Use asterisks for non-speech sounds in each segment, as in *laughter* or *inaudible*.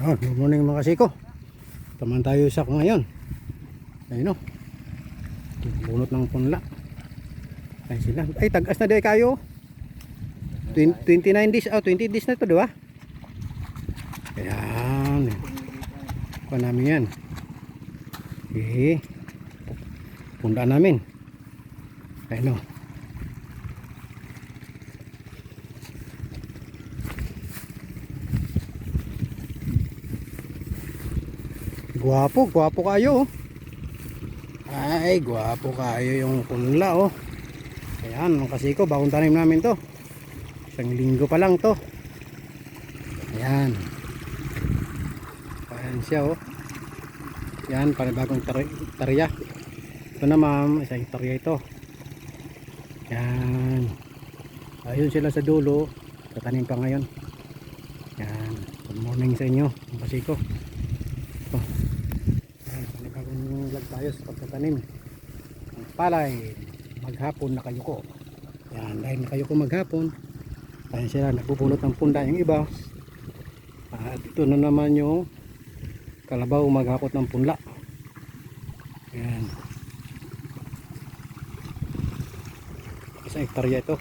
Oh, good morning mga kasiko. Taman tayo sa ngayon. Ayun o. Bunot ng punla. Ay sila. Ay, tagas na di kayo. 20 29 days. Oh, 20 days na to, di ba? Ayan. Kuha namin yan. Eh. Pundaan namin. Ayun o. Guwapo, guwapo kayo. oh. Ay, guwapo kayo yung punla oh. Ayan, mga kasiko, bagong tanim namin to. Isang linggo pa lang to. Ayan. Ayan siya oh. Yan, panibagong tar tarya. Ito na ma'am, isang tarya ito. Yan. Ayun sila sa dulo. Tatanim pa ngayon. Yan. Good morning sa inyo, kasiko. Ayan, panibagong vlog tayo sa pagtatanim. Ang palay, maghapon na kayo ko. Yan, dahil na kayo ko maghapon. Ayan sila, nagbubulot ng punda yung iba. At ito na naman yung kalabaw maghapot ng punla. Yan. Isang hektarya ito.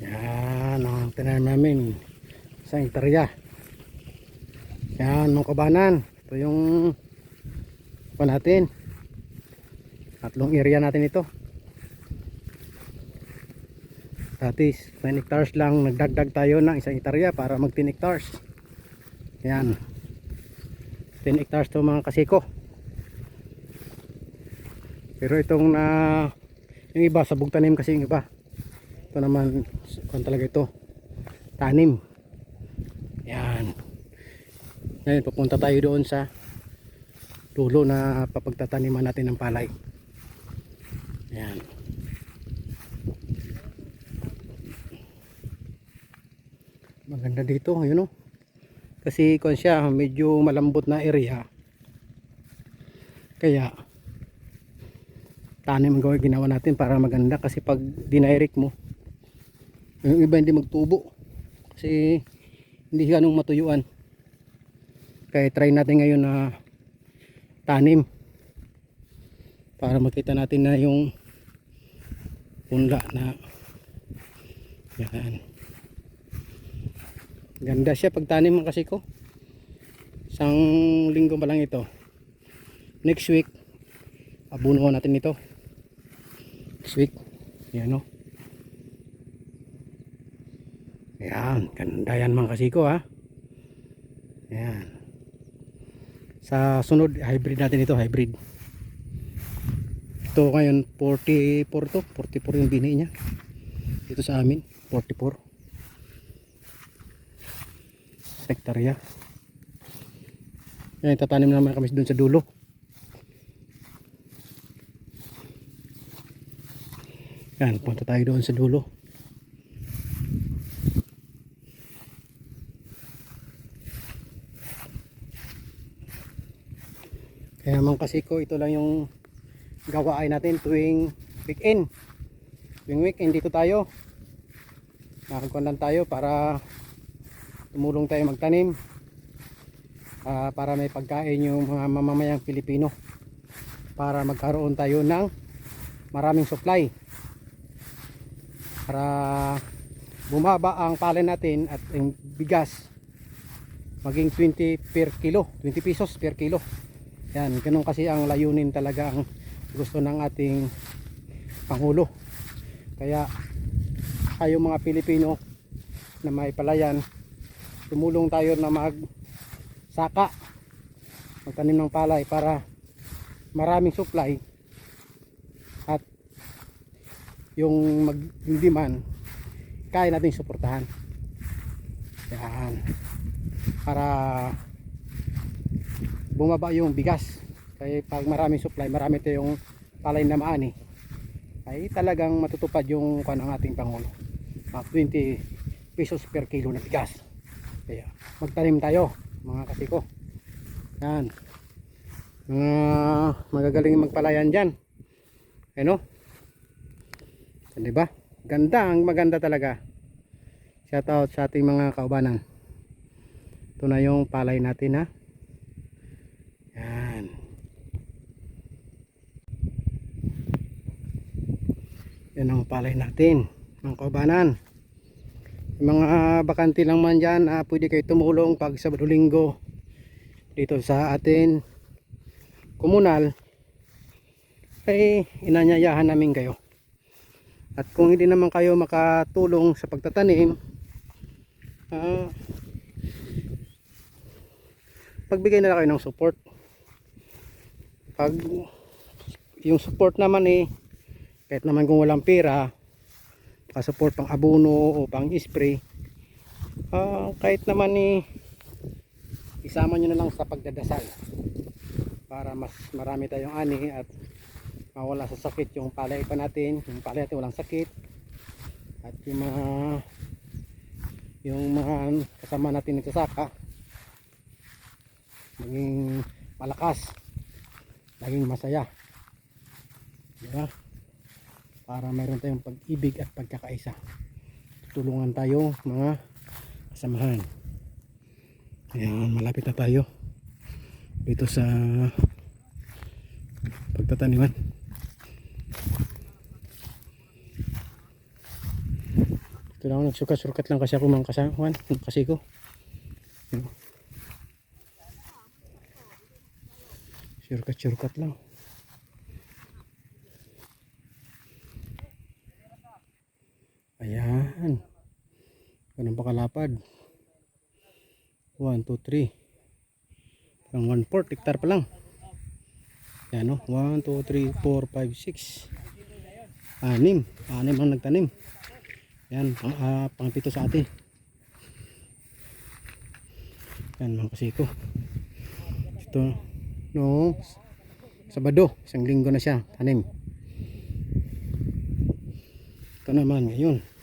Yan ang tinanim namin. Isang hektarya. Yan mga kabanan. Ito yung pa natin. Tatlong area natin ito. Dati 9 hectares lang nagdagdag tayo ng isang hektarya para mag 10 hectares. Yan. 10 hectares to mga kasiko. Pero itong na yung iba sabog tanim kasi yung iba. Ito naman kung talaga ito. Tanim. Yan. Ngayon papunta tayo doon sa dulo na papagtataniman natin ng palay. Yan. Maganda dito, yun o. Kasi kung siya medyo malambot na area. Kaya tanim ang gawin ginawa natin para maganda kasi pag dinirect mo yung iba hindi magtubo kasi hindi ganong matuyuan. Kaya try natin ngayon na tanim para makita natin na yung punla na yan. Ganda siya pag tanim kasi ko. Isang linggo pa lang ito. Next week abuno natin ito. Next week yan o yan ganda yan mga kasiko ha? Yan sa sunod hybrid natin ito hybrid. Ito ngayon 44 to 44 yung bini niya. Dito sa amin 44 hektarya yan tatanim naman kami doon sa dulo. Yan punta tayo doon sa dulo kaya man kasi ko ito lang yung gawain natin tuwing weekend. Tuwing weekend dito tayo. Nakagkuhan lang tayo para tumulong tayo magtanim ah, para may pagkain yung mga mamamayang Pilipino para magkaroon tayo ng maraming supply. Para bumaba ang palay natin at ang bigas maging 20 per kilo 20 pesos per kilo yan ganun kasi ang layunin talaga ang gusto ng ating Pangulo. Kaya kayo mga Pilipino na may palayan tumulong tayo na mag saka magtanim ng palay para maraming supply at yung mag yung demand kaya natin suportahan. Yan. Para bumaba yung bigas kaya pag maraming supply marami tayong palay na maani ay talagang matutupad yung kan ng ating Pangulo mga 20 pesos per kilo na bigas kaya magtanim tayo mga kasiko yan mga magagaling magpalayan dyan ano Di ba? Ganda, ang maganda talaga. Shout out sa ating mga kaubanan. Ito na yung palay natin ha. Yan. Yan ang palay natin. Mga kaubanan. Yung mga bakante lang man dyan, ah, pwede kayo tumulong pag Sabado Linggo dito sa atin komunal ay inanyayahan namin kayo. At kung hindi naman kayo makatulong sa pagtatanim, ah, pagbigay na lang kayo ng support. Pag yung support naman eh, kahit naman kung walang pera, support pang abono o pang spray, ah, kahit naman eh, isama nyo na lang sa pagdadasal para mas marami tayong ani at mawala sa sakit yung palay pa natin. Yung palay natin walang sakit. At yung mga yung mga kasama natin nagsasaka maging malakas maging masaya. Diba para mayroon tayong pag-ibig at pagkakaisa. Tulungan tayo mga kasamahan. Ayan malapit na tayo dito sa pagtataniman. Ito lang nagsukat-sukat lang kasi ako mga kasawan kasi ko surkat-surkat lang ayan ganun pa kalapad 1, 2, 3 Parang 1 4 hectare pa lang. Yan o. 1, 2, 3, 4, 5, 6. Anim. Anim ang nagtanim. Yan. Pang, uh, pang pito sa atin. Yan mga kasiko. Ito. No. Sabado. Isang linggo na siya. Tanim. Ito naman ngayon.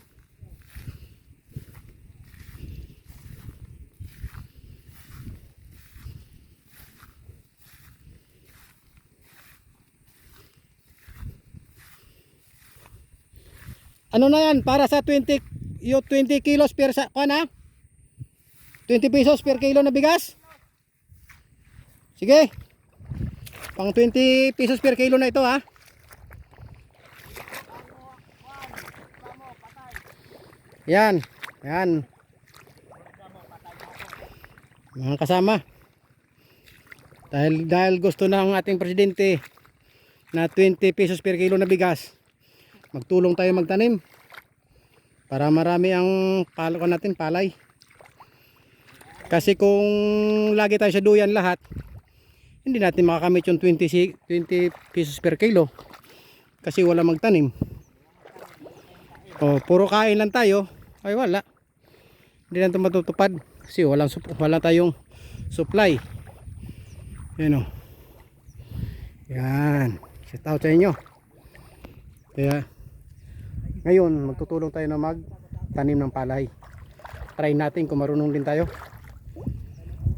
Ano na yan? Para sa 20 yung 20 kilos per sa kuan ha? 20 pesos per kilo na bigas? Sige. Pang 20 pesos per kilo na ito ha. Yan. Yan. Mga kasama. Dahil dahil gusto ng ating presidente na 20 pesos per kilo na bigas magtulong tayo magtanim. Para marami ang palo natin palay. Kasi kung lagi tayo sa duyan lahat hindi natin makakamit yung 20, si- 20 pesos per kilo. Kasi wala magtanim. O puro kain lang tayo. Ay wala. Hindi natin matutupad kasi walang, wala tayong supply. Yan o yan. Shout out sa inyo. Kaya ngayon, magtutulong tayo na magtanim ng palay. Try natin kung marunong din tayo.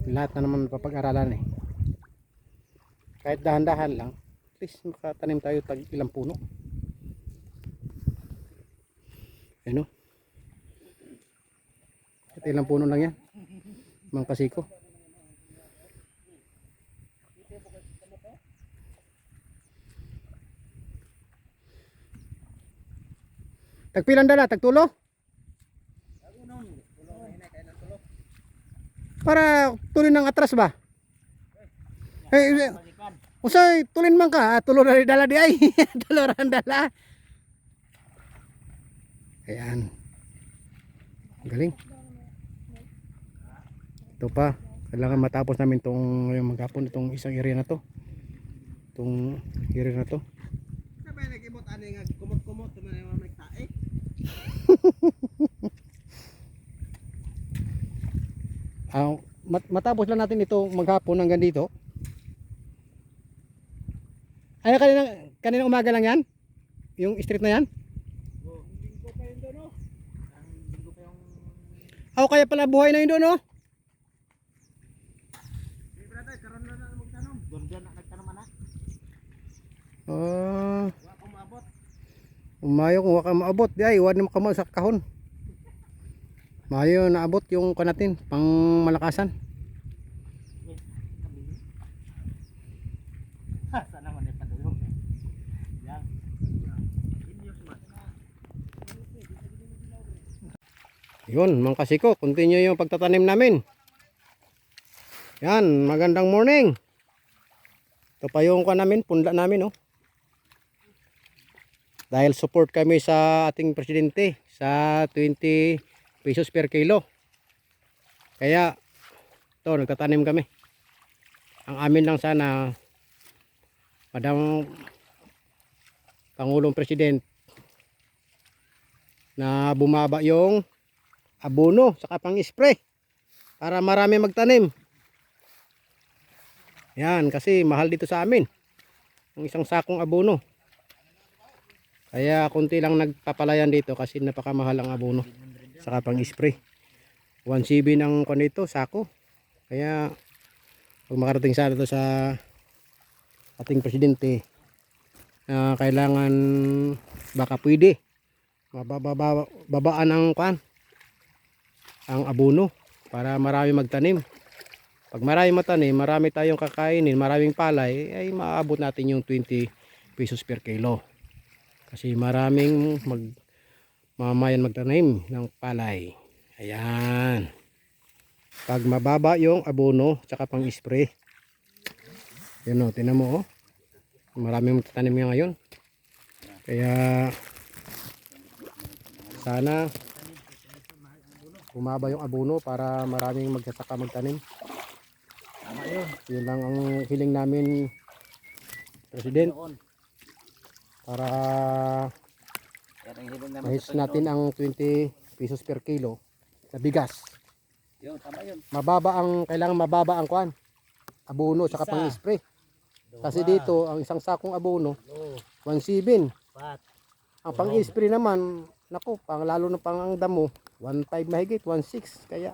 Lahat na naman papag-aralan eh. Kahit dahan-dahan lang, at least makatanim tayo tag ilang puno. Ano? At ilang puno lang yan. Mang kasiko. Tagpilan dala, tagtulo? Para tulin ng atras ba? Eh, eh, usay tulin man ka, ah, tulo na dala di ay. *laughs* tulo rin dala. Ayan. Galing. Ito pa. Kailangan matapos namin tong yung maghapon itong isang area na to. Itong area na to. Sabay nag-imot ani nga kumot-kumot man. *laughs* Ah, mat- matapos lang natin ito maghapon hanggang dito. Ay kanina kanina umaga lang 'yan? Yung street na 'yan? Oh, linggo pa yun doon no. Ang linggo pa yung Ako kaya pala buhay na yun doon, no? Di brother, karon na na magtanong. Doon na nagtanong ana. Ah, Wa ko maabot. Umayo kung waka maabot, di ay, wad na makamo sa kahon. Mayo naabot yung kanatin, pang malakasan. Sana man ipadulong eh. Yan. Yun, mga kasiko, continue yung pagtatanim namin. Yan, magandang morning. Ito pa yung kwa namin, punla namin, oh. Dahil support kami sa ating presidente sa 20 pesos per kilo. Kaya, ito, nagtatanim kami. Ang amin lang sana, Madam Pangulong President, na bumaba yung abono saka pang spray para marami magtanim yan kasi mahal dito sa amin ang isang sakong abono kaya konti lang nagpapalayan dito kasi napakamahal ang abono saka pang spray 1CB ng kon dito sako kaya pag makarating sana to sa ating presidente na kailangan baka pwede mababa babaan ang kwan ang abono para marami magtanim. Pag marami matanim, marami tayong kakainin, maraming palay, ay maabot natin yung 20 pesos per kilo. Kasi maraming mag mamayan magtanim ng palay. Ayan. Pag mababa yung abono, tsaka pang spray. Yan o, tinan mo o. Maraming magtatanim nga ngayon. Kaya sana bumaba yung abono para maraming magsasaka magtanim. Tama yun. Yun lang ang hiling namin President. Para mahis natin ang 20 pesos per kilo na bigas. Yun, tama yun. Mababa ang kailangan mababa ang kwan. Abono saka Isa. pang spray. Kasi dito ang isang sakong abono Lo, 1.7. pat. Ang pang spray naman nako pang lalo na pang ang damo 1.5 mahigit 1.6 kaya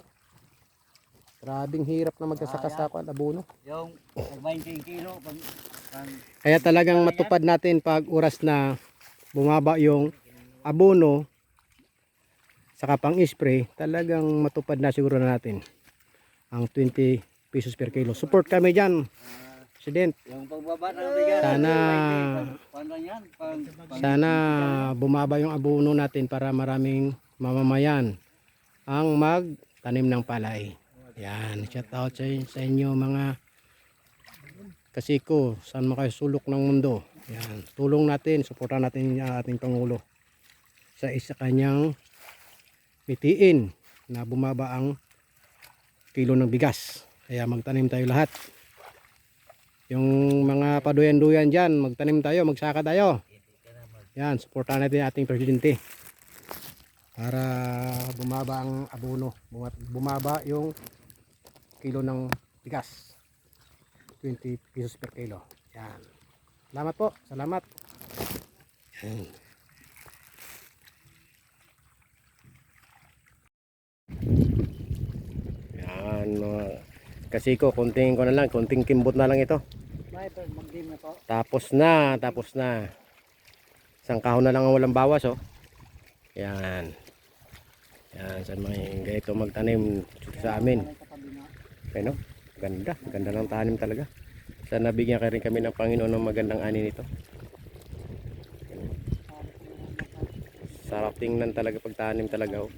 grabing hirap na magsasaka sa kwan abono. Yung 20 kilo. Pang, Kaya talagang matupad natin pag oras na bumaba yung abono saka pang spray, talagang matupad na siguro na natin ang 20 pesos per kilo. Support kami dyan, President. yung pagbaba ng bigas. Sana sana bumaba yung abono natin para maraming mamamayan ang magtanim ng palay. Yan, shout out sa, sa inyo mga kasiko, saan mo kayo sulok ng mundo. Yan, tulong natin, suportahan natin ang ating Pangulo sa isa kanyang mitiin na bumaba ang kilo ng bigas. Kaya magtanim tayo lahat. Yung mga paduyan-duyan dyan, magtanim tayo, magsaka tayo. Yan, suportahan natin ating presidente. Para bumaba ang abono. Buma- Bumaba yung kilo ng bigas. 20 pesos per kilo. Yan. Salamat po. Salamat. Yan. Yan mga kasiko, konting ko na lang, konting kimbot na lang ito. Na po. Tapos na, tapos na. Isang kahon na lang ang walang bawas, oh. Yan. Yan, sa mga ganito magtanim sa amin. Na. Ano? Ganda, ganda ng tanim talaga. Sana bigyan ka rin kami ng Panginoon ng magandang ani nito. Sarap tingnan talaga pag tanim talaga, oh.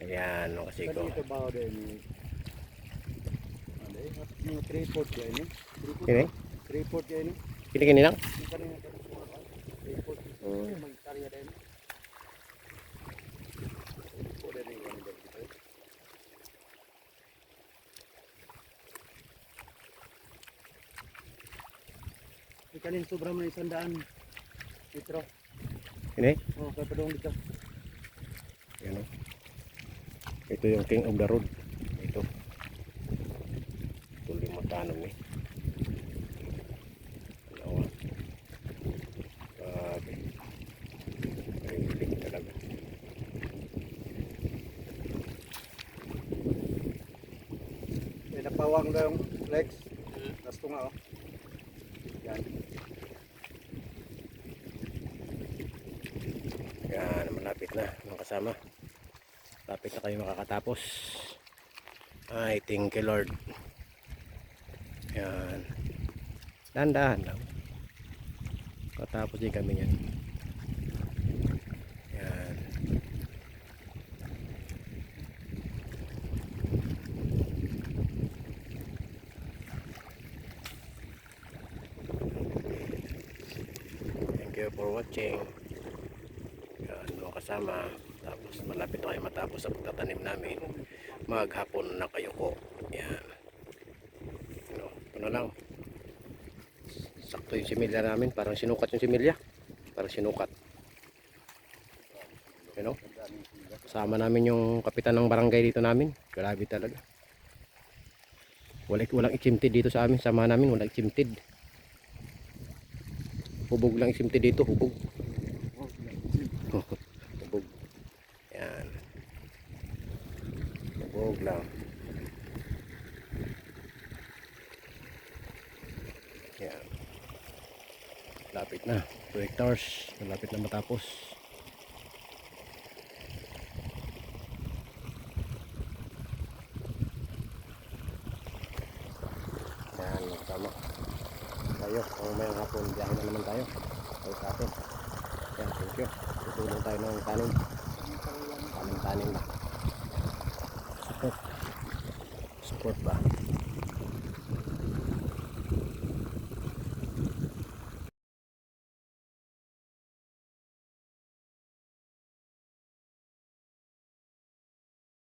Ayan, oh, kasi ko. Ito ba din? Ano eh? Yung 3-4 yan eh. Kini? 3-4 yan eh. Kini kini lang? Yung kanina ka rin 3-4. Hmm. Magkarya din. Pwede rin yung ganun dito. Ikanin sobra mo isang daan. Litro. Kini? Oh, kaya pa doon dito. Yan, oh. Ito yung king of the road. Ito. Ito lima tanong eh. Dalawa. Grabe. Mahilig talaga. May napawang daw yung legs. Gusto nga oh. Kasama. Lapit na kayo makakatapos. Ay, thank you Lord. Yan. Dandahan lang. Katapos din kami yan. Yan. Thank you for watching. Yan, mga kasama. Tapos malapit matapos sa pagtatanim namin. Maghapon na kayo ko. Yan. Ano, ito na lang. Sakto yung similya namin. Parang sinukat yung similya. Parang sinukat. You know? Kasama namin yung kapitan ng barangay dito namin. Grabe talaga. Walang, walang ichimtid dito sa amin. Sama namin walang ichimtid. Hubog lang ichimtid dito. Hubog. Yan. Hubog lang. Yan. Lapit na. 2 hectares. Malapit na matapos. Yan, tama. Tayo, kung may hapon, biyahe na naman tayo. Tayo sa atin. Yan, thank you. Tutulong tayo ng tanim. Tanim-tanim na. Support. *laughs* Support ba?